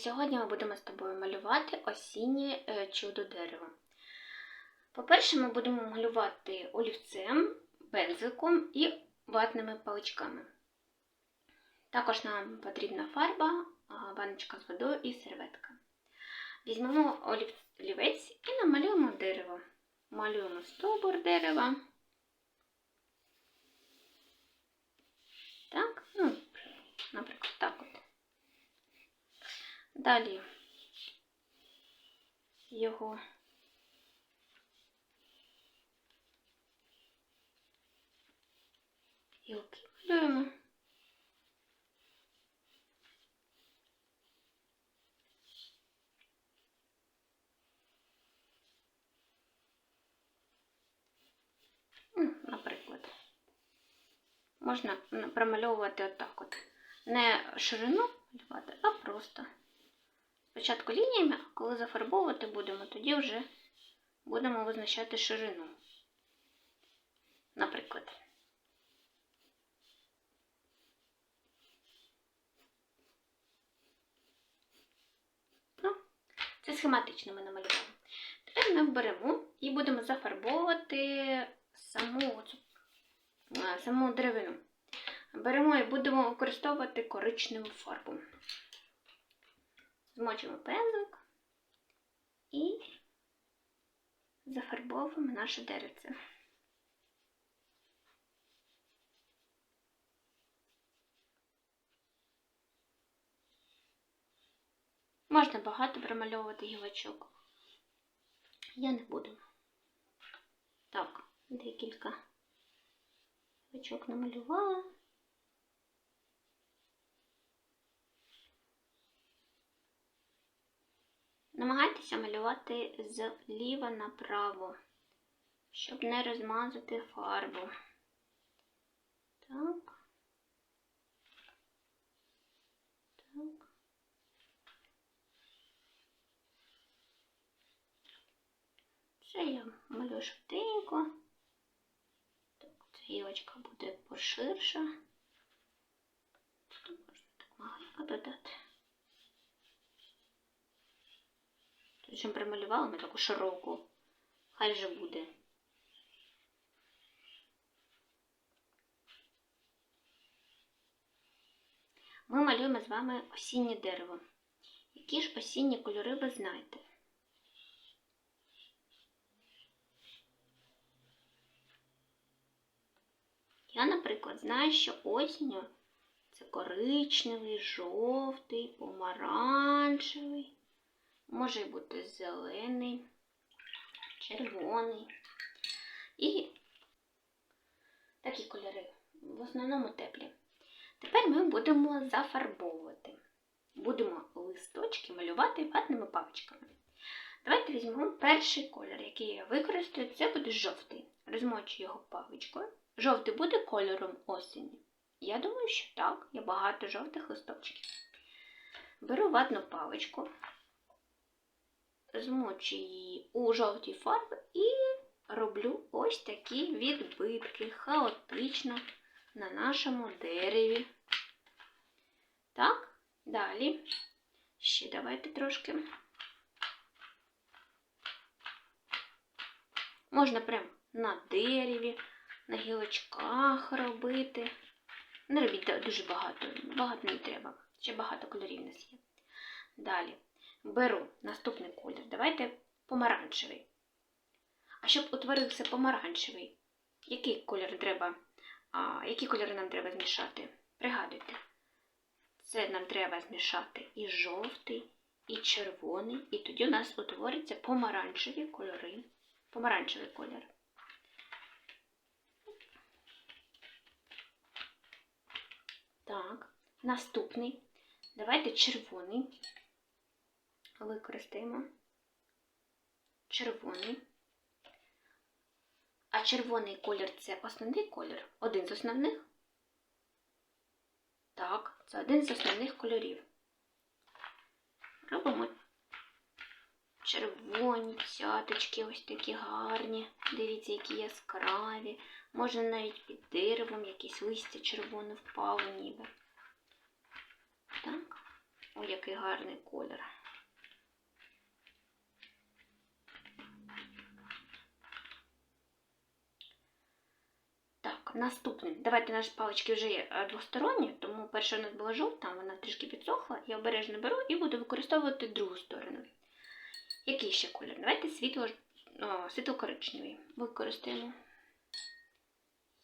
сьогодні ми будемо з тобою малювати осіннє е, чудо дерева. По-перше, ми будемо малювати олівцем, бензиком і ватними паличками. Також нам потрібна фарба, баночка з водою і серветка. Візьмемо олівець і намалюємо дерево. Малюємо стовбур дерева. Так, ну, наприклад, так от. Далі його гілки малюємо. Наприклад, можна промальовувати отак от. Не ширину малювати, а просто. Спочатку лініями, а коли зафарбовувати будемо, тоді вже будемо визначати ширину. Наприклад. Ну, це схематично ми намалювали. Тепер ми беремо і будемо зафарбовувати саму, саму деревину. Беремо і будемо використовувати коричневу фарбу. Змочимо пензик і зафарбовуємо наше деревце. Можна багато промальовувати гілочок. Я не буду. Так, декілька гілочок намалювала. Малювати зліва направо, щоб не розмазати фарбу. Так. Так. Це я малюю швиденько. Так, ця гілочка буде поширша. Тут можна так маленько додати. Чим прималювала ми таку широку. Хай же буде. Ми малюємо з вами осіннє дерево. Які ж осінні кольори ви знаєте? Я, наприклад, знаю, що осінню це коричневий, жовтий, помаранчевий, може бути зелений, червоний. І такі кольори, в основному теплі. Тепер ми будемо зафарбовувати. Будемо листочки малювати ватними папочками. Давайте візьмемо перший колір, який я використаю, це буде жовтий. Розмочу його павичкою. Жовтий буде кольором осені. Я думаю, що так, є багато жовтих листочків. Беру ватну паличку, змочу її у жовтій фарбі і роблю ось такі відбитки хаотично на нашому дереві. Так, далі. Ще давайте трошки. Можна прямо на дереві, на гілочках робити. Не робіть дуже багато, багато не треба. Ще багато кольорів у нас є. Далі беру наступний колір. Давайте помаранчевий. А щоб утворився помаранчевий, який колір треба? А, які кольори нам треба змішати? Пригадуйте. Це нам треба змішати і жовтий, і червоний, і тоді у нас утвориться помаранчеві кольори. Помаранчевий колір. Так, наступний. Давайте червоний. Використаємо. Червоний. А червоний колір це основний колір. Один з основних. Так, це один з основних кольорів. Робимо червоні цяточки, ось такі гарні. Дивіться, які яскраві. Може навіть під деревом якесь листя червоне впало ніби. Так. Ой, який гарний колір. Так. Давайте наші палички вже е, двосторонні, тому перша у нас була жовта, вона трішки підсохла. Я обережно беру і буду використовувати другу сторону. Який ще колір? Давайте світло, о, світло. Використаємо.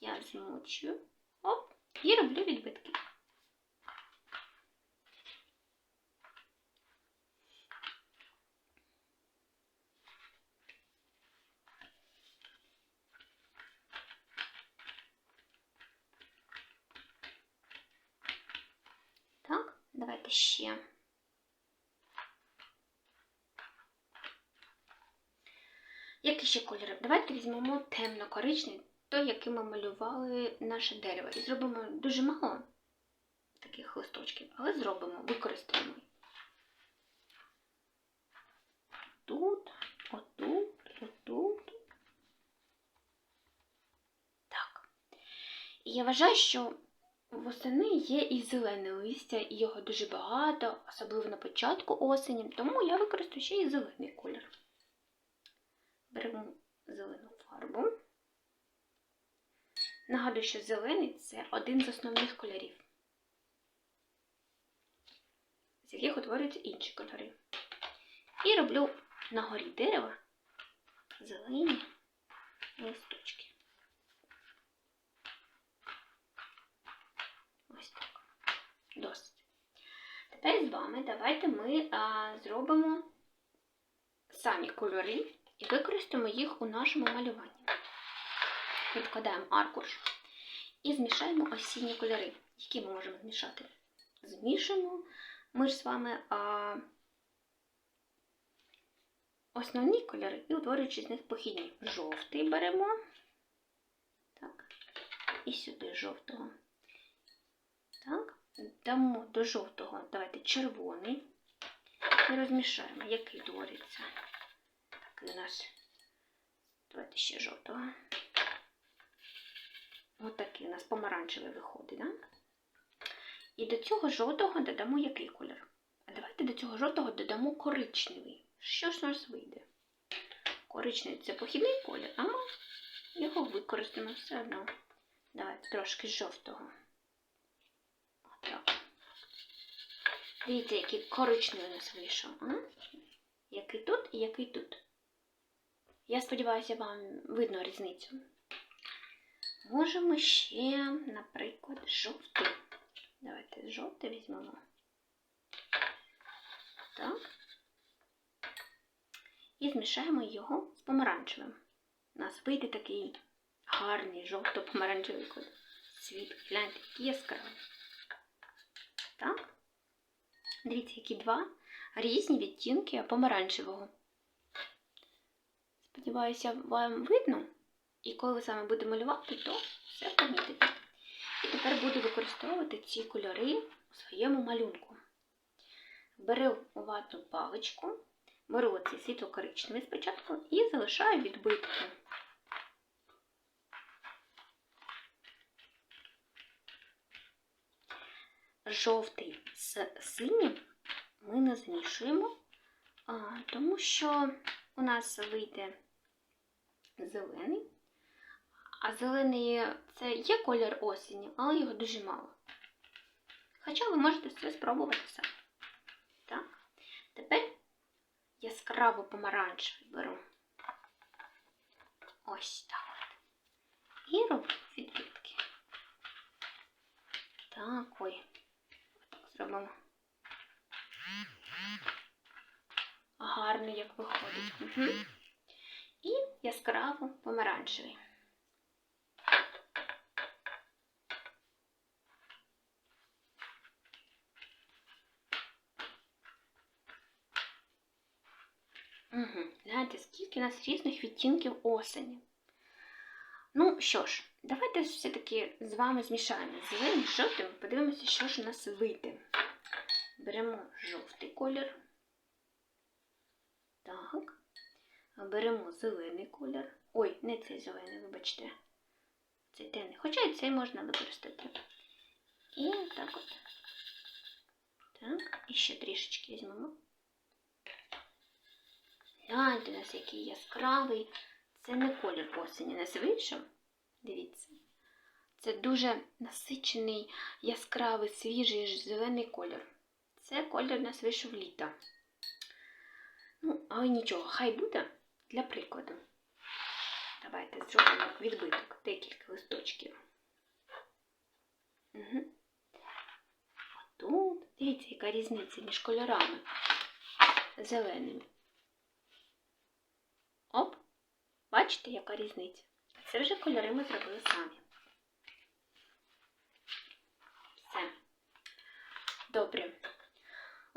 Я змочую. Оп, і роблю відбитки. Так, ще. Який ще кольор? Давайте візьмемо темно-коричний, той, який ми малювали наше дерево. І зробимо дуже мало таких листочків, але зробимо, використаємо. Тут, отут, отут. Так. І я вважаю, що восени є і зелене листя, і його дуже багато, особливо на початку осені, тому я використаю ще і зелений колір. Беремо зелену фарбу. Нагадую, що зелений це один з основних кольорів, з яких утворюються інші кольори. І роблю на горі дерева зелені листочки. Ось так. Досить. Тепер з вами давайте ми а, зробимо самі кольори і використаємо їх у нашому малюванні. Відкладаємо аркуш і змішаємо осінні кольори, які ми можемо змішати. Змішуємо ми ж з вами а, основні кольори і утворюючи з них похідні. Жовтий беремо. Так. І сюди жовтого. Так, дамо до жовтого, давайте червоний. І розмішаємо, який твориться. Такий у нас. Давайте ще жовтого. Ось такий у нас помаранчевий виходить, да? І до цього жовтого додамо який колір? А давайте до цього жовтого додамо коричневий. Що ж у нас вийде? Коричневий це похідний колір, а ми його використаємо все одно. Давайте трошки жовтого. Отак. Дивіться, який коричневий у нас вийшов. А? Який тут і який тут. Я сподіваюся, вам видно різницю. Можемо ще, наприклад, жовтий. Давайте жовтий візьмемо. Так. І змішаємо його з помаранчевим. У нас вийде такий гарний жовто-помаранчевий колір. Світ, гляньте, який яскравий. Так. Дивіться, які два різні відтінки помаранчевого. Сподіваюся, вам видно. І коли ви саме будете малювати, то все помітите. І тепер буду використовувати ці кольори у своєму малюнку. Беру ватну паличку, беру оцей світло-коричневий спочатку і залишаю відбитки. Жовтий з синім ми не змішуємо, тому що у нас вийде зелений. А зелений це є колір осені, але його дуже мало. Хоча ви можете все спробувати самі. Так. Тепер яскраво помаранчевий беру. Ось так. І роблю відбитки. Так, ой. Зробимо. Гарно як виходить. Угу. І яскраво помаранчевий. Угу. Гляньте, скільки у нас різних відтінків осені. Ну що ж, давайте все-таки з вами змішаємо зеленим жовтим, подивимося, що ж у нас вийде. Беремо жовтий колір. Так. Беремо зелений колір. Ой, не цей зелений, вибачте. Цей темний. Хоча і цей можна використати. І так от Так, і ще трішечки візьмемо. Гляньте, у нас який яскравий. Це не колір осені нас. Дивіться. Це дуже насичений, яскравий, свіжий зелений колір. Це колір нас вийшов літа. Ну, але нічого, хай буде для прикладу. Давайте зробимо відбиток декілька листочків. Угу. Тут, дивіться, яка різниця між кольорами зеленими. Оп, бачите, яка різниця? Це вже кольори ми зробили самі. Все. Добре.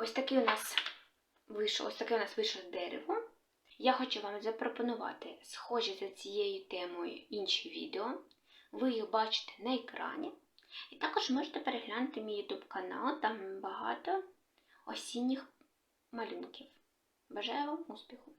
Ось такий у нас вийшов, ось таке у нас вийшло дерево. Я хочу вам запропонувати схожі за цією темою інші відео. Ви їх бачите на екрані. І також можете переглянути мій YouTube канал, там багато осінніх малюнків. Бажаю вам успіху!